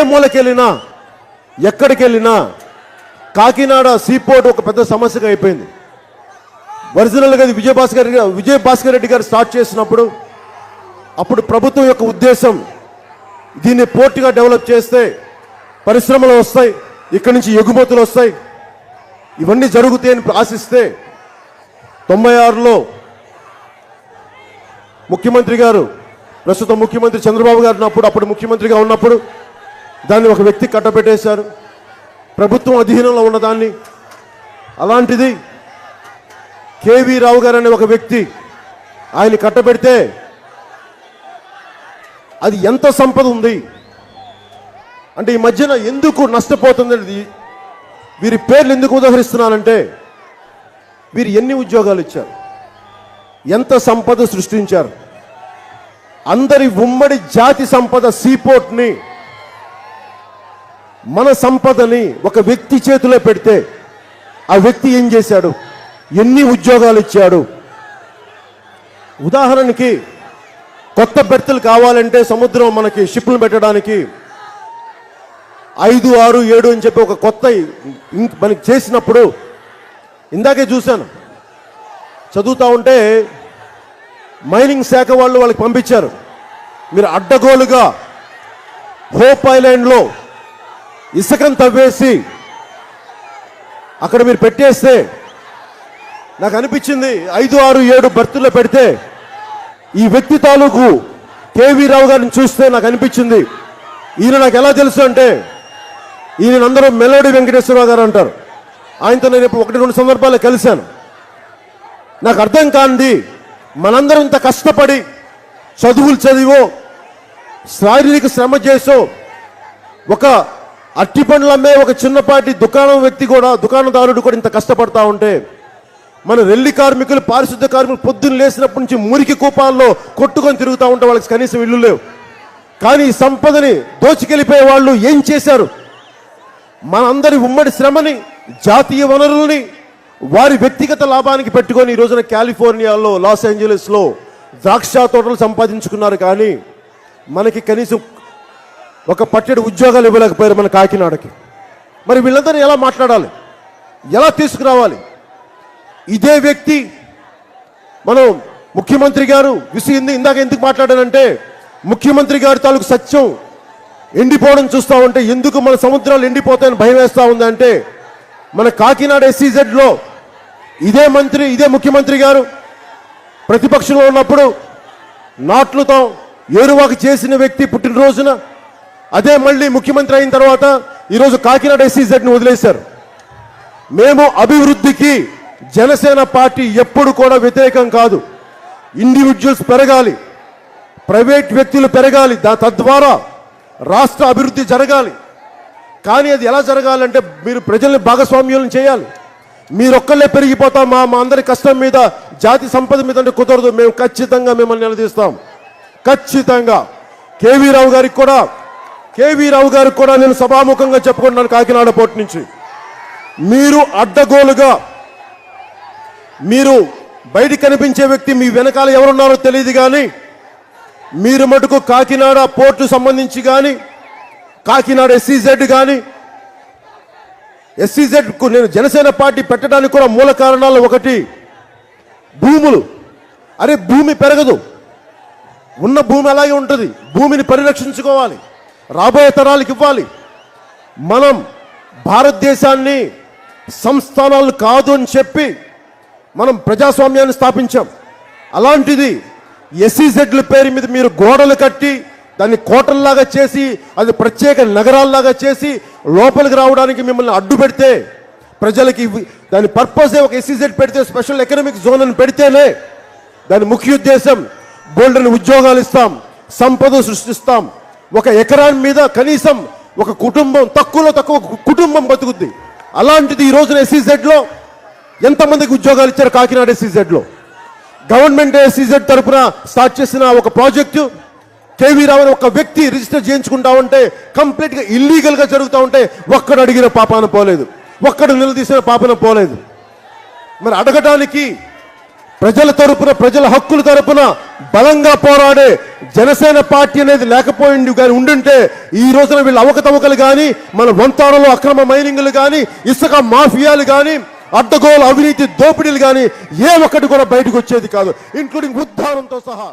ఏ మూలకి వెళ్ళినా ఎక్కడికి వెళ్ళినా కాకినాడ సీపోర్ట్ ఒక పెద్ద సమస్యగా అయిపోయింది. ఒరిజినల్గా అది విజయభాస్కర్ రెడ్డి విజయభాస్కర్ రెడ్డి గారు స్టార్ట్ చేసినప్పుడు అప్పుడు ప్రభుత్వం యొక్క ఉద్దేశం దీన్ని పోర్టుగా డెవలప్ చేస్తే పరిశ్రమలు వస్తాయి ఇక్కడి నుంచి ఎగుమతులు వస్తాయి. ఇవన్నీ జరుగుతాయని ఆశిస్తే తొంభై ఆరులో ముఖ్యమంత్రి గారు ప్రస్తుతం ముఖ్యమంత్రి చంద్రబాబు గారు ఉన్నప్పుడు అప్పుడు ముఖ్యమంత్రిగా ఉన్నప్పుడు దాన్ని ఒక వ్యక్తి కట్టబెట్టేశారు. ప్రభుత్వం అధీనంలో ఉన్నదాన్ని అలాంటిది కేవీ రావు గారు అనే ఒక వ్యక్తి ఆయన కట్టబెడితే అది ఎంత సంపద ఉంది? అంటే ఈ మధ్యన ఎందుకు నష్టపోతుంది వీరి పేర్లు ఎందుకు ఉదహరిస్తున్నానంటే వీరు ఎన్ని ఉద్యోగాలు ఇచ్చారు? ఎంత సంపద సృష్టించారు? అందరి ఉమ్మడి జాతి సంపద సీపోర్ట్ని మన సంపదని ఒక వ్యక్తి చేతిలో పెడితే ఆ వ్యక్తి ఏం చేశాడు? ఎన్ని ఉద్యోగాలు ఇచ్చాడు? ఉదాహరణకి కొత్త బెర్తులు కావాలంటే సముద్రం మనకి షిప్లు పెట్టడానికి ఐదు ఆరు ఏడు అని చెప్పి ఒక కొత్త మనకి చేసినప్పుడు ఇందాకే చూశాను. చదువుతా ఉంటే మైనింగ్ శాఖ వాళ్ళు వాళ్ళకి పంపించారు. మీరు అడ్డగోలుగా హోప్ ఐలాండ్లో ఇసుకను తవ్వేసి అక్కడ మీరు పెట్టేస్తే నాకు అనిపించింది ఐదు ఆరు ఏడు బర్తుల్లో పెడితే ఈ వ్యక్తి తాలూకు కేవీ రావు గారిని చూస్తే నాకు అనిపించింది. ఈయన నాకు ఎలా తెలుసు అంటే ఈయన అందరూ మెలోడీ వెంకటేశ్వరరావు గారు అంటారు. ఆయనతో నేను ఒకటి రెండు సందర్భాలు కలిశాను. నాకు అర్థం కాంది మనందరం ఇంత కష్టపడి చదువులు చదివో శారీరక శ్రమ చేసో ఒక అట్టి పండ్లు అమ్మే ఒక చిన్నపాటి దుకాణం వ్యక్తి కూడా దుకాణదారుడు కూడా ఇంత కష్టపడతా ఉంటే మన రెల్లి కార్మికులు పారిశుద్ధ కార్మికులు పొద్దున్న లేచినప్పటి నుంచి మురికి కూపాల్లో కొట్టుకొని తిరుగుతూ ఉంటే వాళ్ళకి కనీసం ఇల్లు లేవు. కానీ ఈ సంపదని దోచుకెళ్ళిపోయే వాళ్ళు ఏం చేశారు? మనందరి ఉమ్మడి శ్రమని జాతీయ వనరుల్ని వారి వ్యక్తిగత లాభానికి పెట్టుకొని ఈ రోజున కాలిఫోర్నియాలో లాస్ ఏంజలస్లో ద్రాక్ష తోటలు సంపాదించుకున్నారు కానీ మనకి కనీసం ఒక పట్టెడు ఉద్యోగాలు ఇవ్వలేకపోయారు మన కాకినాడకి. మరి వీళ్ళందరినీ ఎలా మాట్లాడాలి? ఎలా తీసుకురావాలి? ఇదే వ్యక్తి మనం ముఖ్యమంత్రి గారు విసి ఇందాక ఎందుకు మాట్లాడానంటే ముఖ్యమంత్రి గారి తాలూకు సత్యం ఎండిపోవడం చూస్తూ ఉంటే ఎందుకు మన సముద్రాలు ఎండిపోతాయని భయం వేస్తూ ఉందంటే మన కాకినాడ ఎస్సీజెడ్లో ఇదే మంత్రి ఇదే ముఖ్యమంత్రి గారు ప్రతిపక్షంలో ఉన్నప్పుడు నాట్లుతో ఏరువాకు చేసిన వ్యక్తి పుట్టినరోజున అదే మళ్ళీ ముఖ్యమంత్రి అయిన తర్వాత ఈరోజు కాకినాడ ఎస్సీజెడ్ని వదిలేశారు. మేము అభివృద్ధికి జనసేన పార్టీ ఎప్పుడు కూడా వ్యతిరేకం కాదు. ఇండివిజువల్స్ పెరగాలి. ప్రైవేట్ వ్యక్తులు పెరగాలి. దా తద్వారా రాష్ట్ర అభివృద్ధి జరగాలి. కానీ అది ఎలా జరగాలంటే మీరు ప్రజల్ని భాగస్వామ్యం చేయాలి. మీరొక్కళ్ళే పెరిగిపోతాం. మా మా అందరి కష్టం మీద జాతి సంపద మీద అంటే కుదరదు. మేము ఖచ్చితంగా మిమ్మల్ని నిలదీస్తాం. ఖచ్చితంగా. కేవీ రావు గారికి కూడా కేవీ రావు గారికి కూడా నేను సభాముఖంగా చెప్పుకుంటున్నాను కాకినాడ పోర్టు నుంచి. మీరు అడ్డగోలుగా మీరు బయటికి కనిపించే వ్యక్తి మీ వెనకాల ఎవరున్నారో తెలియదు కానీ మీరు మటుకు కాకినాడ పోర్టు సంబంధించి కానీ కాకినాడ ఎస్సీజెడ్ కానీ ఎస్సీజెడ్కు నేను జనసేన పార్టీ పెట్టడానికి కూడా మూల కారణాలు ఒకటి భూములు. అరే భూమి పెరగదు. ఉన్న భూమి అలాగే ఉంటుంది. భూమిని పరిరక్షించుకోవాలి. రాబోయే తరాలకు ఇవ్వాలి. మనం భారతదేశాన్ని సంస్థానాలు కాదు అని చెప్పి మనం ప్రజాస్వామ్యాన్ని స్థాపించాం. అలాంటిది ఎస్సీజెడ్ల పేరు మీద మీరు గోడలు కట్టి దాన్ని కోటల్లాగా చేసి అది ప్రత్యేక నగరాల్లాగా చేసి లోపలికి రావడానికి మిమ్మల్ని అడ్డు పెడితే ప్రజలకి దాని పర్పసే ఒక ఎస్సీజెడ్ పెడితే స్పెషల్ ఎకనామిక్ జోన్ అని పెడితేనే దాని ముఖ్య ఉద్దేశం గోల్డెన్ ఉద్యోగాలు ఇస్తాం సంపద సృష్టిస్తాం. ఒక ఎకరాన్ మీద కనీసం ఒక కుటుంబం తక్కువలో తక్కువ కుటుంబం బతుకుద్ది. అలాంటిది ఈ రోజున ఎస్సీజెడ్లో ఎంతమందికి ఉద్యోగాలు ఇచ్చారు కాకినాడ ఎస్సీజెడ్లో గవర్నమెంట్ ఎస్సీజెడ్ తరపున స్టార్ట్ చేసిన ఒక ప్రాజెక్టు కేవీ రావు ఒక వ్యక్తి రిజిస్టర్ చేయించుకుంటా ఉంటే కంప్లీట్గా ఇల్లీగల్గా జరుగుతూ ఉంటే ఒక్కడు అడిగిన పాపాన పోలేదు. ఒక్కడు నిలదీసిన పాపన పోలేదు. మరి అడగటానికి ప్రజల తరపున ప్రజల హక్కుల తరపున బలంగా పోరాడే జనసేన పార్టీ అనేది లేకపోయింది కానీ ఉండుంటే ఈ రోజున వీళ్ళ అవకతవకలు కానీ మన వంతాడలో అక్రమ మైనింగ్లు కానీ ఇసుక మాఫియాలు కానీ అడ్డగోలు అవినీతి దోపిడీలు కానీ ఏ ఒక్కటి కూడా బయటకు వచ్చేది కాదు ఇంక్లూడింగ్ ఉద్ధారంతో సహా.